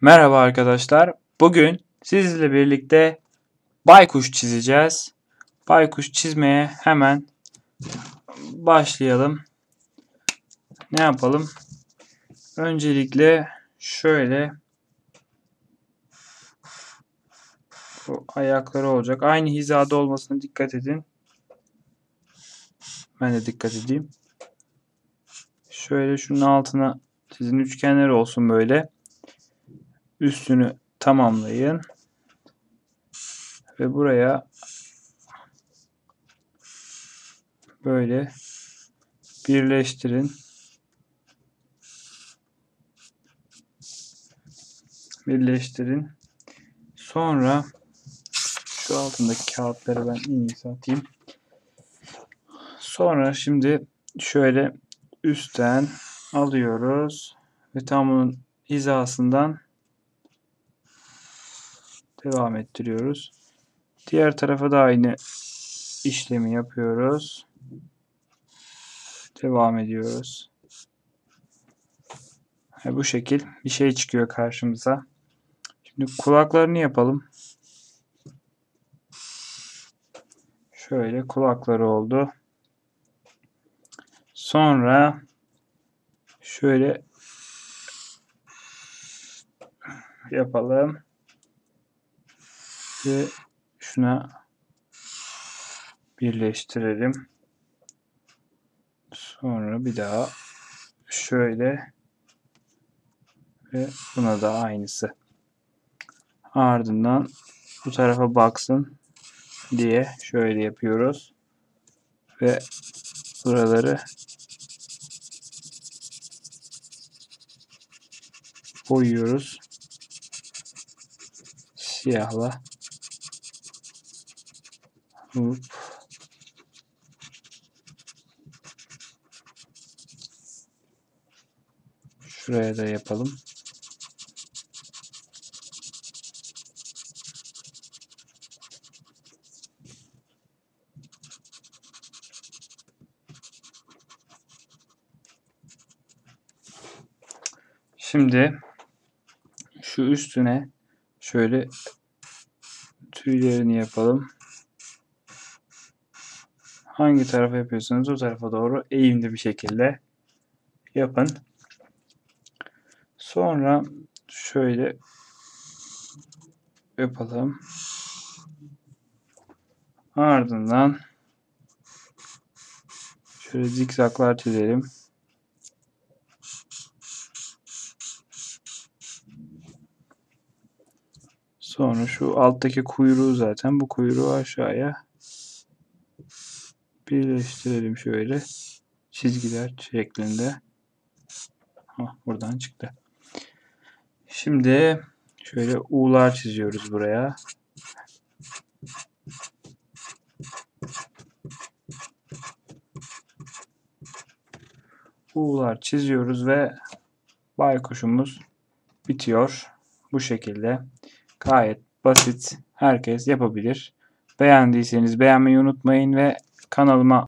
Merhaba arkadaşlar. Bugün sizle birlikte baykuş çizeceğiz. Baykuş çizmeye hemen başlayalım. Ne yapalım? Öncelikle şöyle bu ayakları olacak. Aynı hizada olmasına dikkat edin. Ben de dikkat edeyim. Şöyle şunun altına sizin üçgenler olsun böyle üstünü tamamlayın. Ve buraya böyle birleştirin. Birleştirin. Sonra şu altındaki kağıtları ben en iyisi atayım. Sonra şimdi şöyle üstten alıyoruz ve tam bunun hizasından devam ettiriyoruz. Diğer tarafa da aynı işlemi yapıyoruz. Devam ediyoruz. bu şekil bir şey çıkıyor karşımıza. Şimdi kulaklarını yapalım. Şöyle kulakları oldu. Sonra şöyle yapalım ve şuna birleştirelim. Sonra bir daha şöyle ve buna da aynısı. Ardından bu tarafa baksın diye şöyle yapıyoruz. Ve buraları boyuyoruz. Siyahla. Hop. Şuraya da yapalım. Şimdi şu üstüne şöyle tüylerini yapalım hangi tarafa yapıyorsanız o tarafa doğru eğimli bir şekilde yapın. Sonra şöyle yapalım. Ardından şöyle zikzaklar çizelim. Sonra şu alttaki kuyruğu zaten bu kuyruğu aşağıya birleştirelim şöyle. Çizgiler şeklinde. Hah, buradan çıktı. Şimdi şöyle U'lar çiziyoruz buraya. U'lar çiziyoruz ve baykuşumuz bitiyor. Bu şekilde gayet basit. Herkes yapabilir. Beğendiyseniz beğenmeyi unutmayın ve つかの間